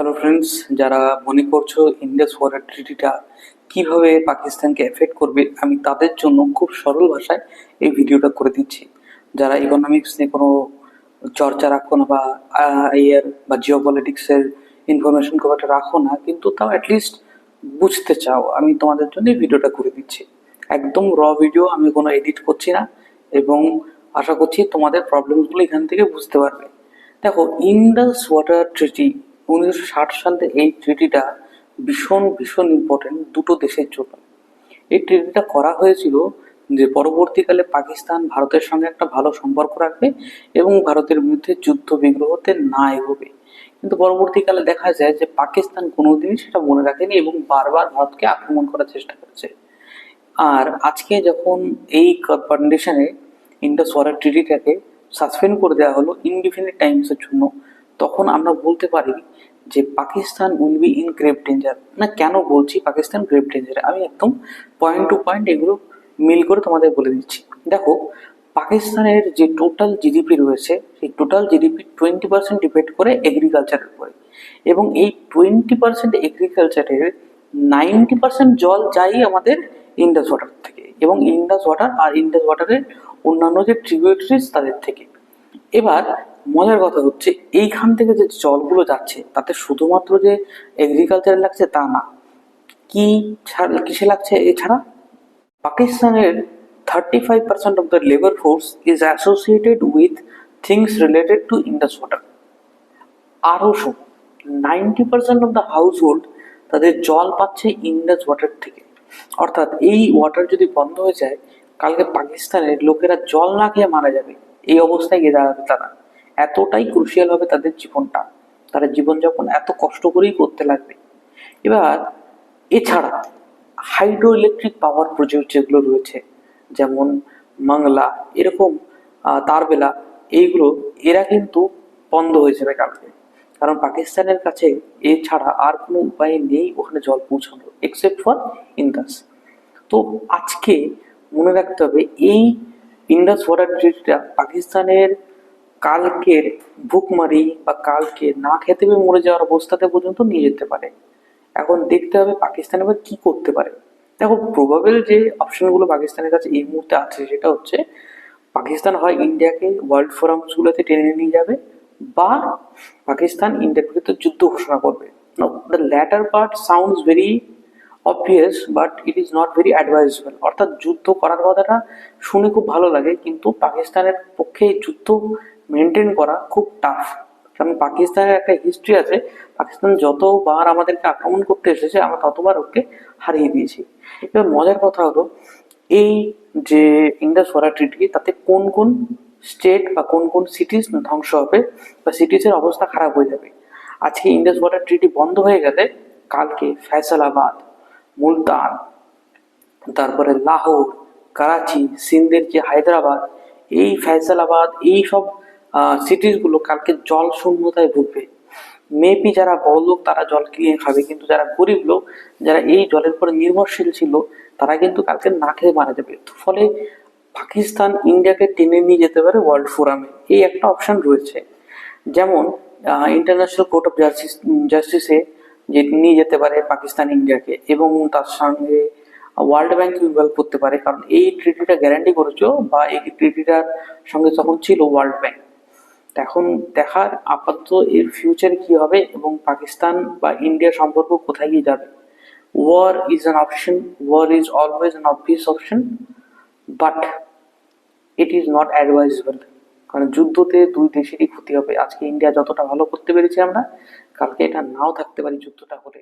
Hello friends যারা মনে করছ ইন্ডিয়াস ওয়াটার ট্রিটিটা কীভাবে পাকিস্তানকে এফেক্ট করবে, আমি তাদের জন্য খুব সরল ভাষায় এই ভিডিওটা করে দিচ্ছি। যারা ইকোনমিক্স নিয়ে কোনো চর্চা রাখো না বা আইয়ার বা জিও পলিটিক্সের ইনফরমেশন খুব একটা রাখো না, কিন্তু তাও অ্যাটলিস্ট বুঝতে চাও। আমি তোমাদের জন্য এই ভিডিওটা করে দিচ্ছি। একদম র ভিডিও আমি কোনো এডিট করছি না এবং আশা করছি তোমাদের প্রবলেমসগুলো এখান থেকে বুঝতে পারবে। দেখো ইন্ডাস ওয়াটার ট্রিটি উনিশশো ষাট সালে এই ট্রিটিটা ভীষণ ভীষণ ইম্পর্টেন্ট দুটো দেশের জন্য। এই ট্রিটিটা করা হয়েছিল যে পরবর্তীকালে পাকিস্তান ভারতের সঙ্গে একটা ভালো সম্পর্ক রাখবে এবং ভারতের বিরুদ্ধে যুদ্ধ বিগ্রহতে না এগোবে। কিন্তু পরবর্তীকালে দেখা যায় যে পাকিস্তান কোনোদিনই সেটা মনে রাখেনি এবং বারবার ভারতকে আক্রমণ করার চেষ্টা করেছে। আর আজকে যখন এই কন্ডিশনে ইন্ডাস ওয়াটার ট্রিটিটাকে সাসপেন্ড করে দেওয়া হলো ইনডিফিনিট টাইমসের জন্য তখন আমরা বলতে পারি যে Pakistan will be in grave danger না, কেন বলছি পাকিস্তান গ্রেভ ডেঞ্জার আমি একদম পয়েন্ট টু পয়েন্ট এগুলো মিল করে তোমাদের বলে দিচ্ছি। দেখো, পাকিস্তানের যে টোটাল জিডিপি রয়েছে, সেই total GDP twenty percent depend করে এগ্রিকালচারের উপরে। এবং এই টোয়েন্টি পার্সেন্ট এগ্রিকালচারের নাইনটি পার্সেন্ট জল যাই আমাদের ইন্ডাস ওয়াটার থেকে এবং ইন্ডাস ওয়াটার আর ইন্ডাস ওয়াটারের অন্যান্য যে ট্রিবিউটারিজ তাদের থেকে। এবার মজার কথা হচ্ছে, এইখান থেকে যে জলগুলো যাচ্ছে, তাতে শুধুমাত্র যে এগ্রিকালচারে লাগছে তা না, কি কিসে লাগছে এছাড়া? পাকিস্তানের thirty five percent of the labour force is associated with things related to Indus water আরও শোন ninety percent of the household তাদের জল পাচ্ছে ইন্ডাস ওয়াটার থেকে। অর্থাৎ এই ওয়াটার যদি বন্ধ হয়ে যায়, কালকে পাকিস্তানের লোকেরা জল না খেয়ে মারা যাবে, এই অবস্থায় গিয়ে দাঁড়াবে তারা। এতটাই ক্রুশিয়াল হবে তাদের জীবনটা। তারা জীবনযাপন এত কষ্ট করেই করতে লাগবে। এবার, এছাড়া হাইড্রো ইলেকট্রিক পাওয়ার প্রজেক্ট যেগুলো রয়েছে, যেমন মাংলা এরকম তারবেলা, এইগুলো, এরা কিন্তু বন্ধ হয়ে যাবে কালকে। কারণ পাকিস্তানের কাছে এছাড়া আর কোনো উপায় নেই ওখানে জল পৌঁছানোর এক্সেপ্ট ফর ইন্দাস তো আজকে মনে রাখতে হবে, এই ইন্ডাস ওয়াটার ট্রিটটা পাকিস্তানের কালকের ভুকমারি বা কালকে না খেতে পেয়ে মরে যাওয়ার অবস্থাতে পর্যন্ত নিয়ে যেতে পারে। এখন দেখতে হবে পাকিস্তান এবার কি করতে পারে। দেখো প্রবাবেল যে অপশনগুলো পাকিস্তানের কাছে এই মুহূর্তে আছে সেটা হচ্ছে, পাকিস্তান হয় ইন্ডিয়াকে ওয়ার্ল্ড ফোরামসগুলোতে টেনে নিয়ে যাবে বা পাকিস্তান ইন্ডিয়ার বিরুদ্ধে যুদ্ধ ঘোষণা করবে। The latter part sounds very obvious but it is not very advisable অর্থাৎ যুদ্ধ করার কথাটা শুনে খুব ভালো লাগে, কিন্তু পাকিস্তানের পক্ষে যুদ্ধ মেনটেন করা খুব টাফ কারণ পাকিস্তানের একটা হিস্ট্রি আছে, পাকিস্তান যতবার আমাদেরকে আক্রমণ করতে এসেছে, আমরা ততবার ওকে হারিয়ে দিয়েছি। এবার মজার কথা হলো, এই যে ইন্ডাস ওয়াটার ট্রিটি তাতে কোন কোন স্টেট বা কোন কোন সিটিজ ধ্বংস হবে বা সিটিজের অবস্থা খারাপ হয়ে যাবে। আজকে ইন্ডাস ওয়াটার ট্রিটি বন্ধ হয়ে গেলে কালকে ফয়সালাবাদ, মুলতান, তারপরে লাহোর, করাচি, সিন্ধের যে হায়দ্রাবাদ, এই ফয়সালাবাদ, এই সব সিটিসগুলো কালকে জল শূন্যতায় ভুগবে মেপি যারা বড় লোক, তারা জল কিনে খাবে, কিন্তু যারা গরিব লোক, যারা এই জলের উপরে নির্ভরশীল ছিল, তারা কিন্তু কালকে না খেয়ে মারা যাবে। ফলে পাকিস্তান ইন্ডিয়াকে টেনে নিয়ে যেতে পারে ওয়ার্ল্ড ফোরামে এই একটা অপশন রয়েছে। যেমন ইন্টারন্যাশনাল কোর্ট অফ জাস্টিস জাস্টিসে যে নিয়ে যেতে পারে পাকিস্তান ইন্ডিয়াকে, এবং তার সঙ্গে ওয়ার্ল্ড ব্যাংক ইনভলভ করতে পারে। কারণ এই ট্রিটিটা গ্যারান্টি করেছ, বা এই ট্রিটিটার সঙ্গে যখন ছিল ওয়ার্ল্ড ব্যাংক এখন দেখার আপাতত এর ফিউচার কি হবে এবং পাকিস্তান বা ইন্ডিয়ার সম্পর্ক কোথায় গিয়ে যাবে? War is an option war is always an obvious option but it is not advisable কারণ যুদ্ধতে দুই দেশেরই ক্ষতি হবে। আজকে ইন্ডিয়া যতটা ভালো করতে পেরেছি আমরা, কালকে এটা নাও থাকতে পারি যুদ্ধটা হলে।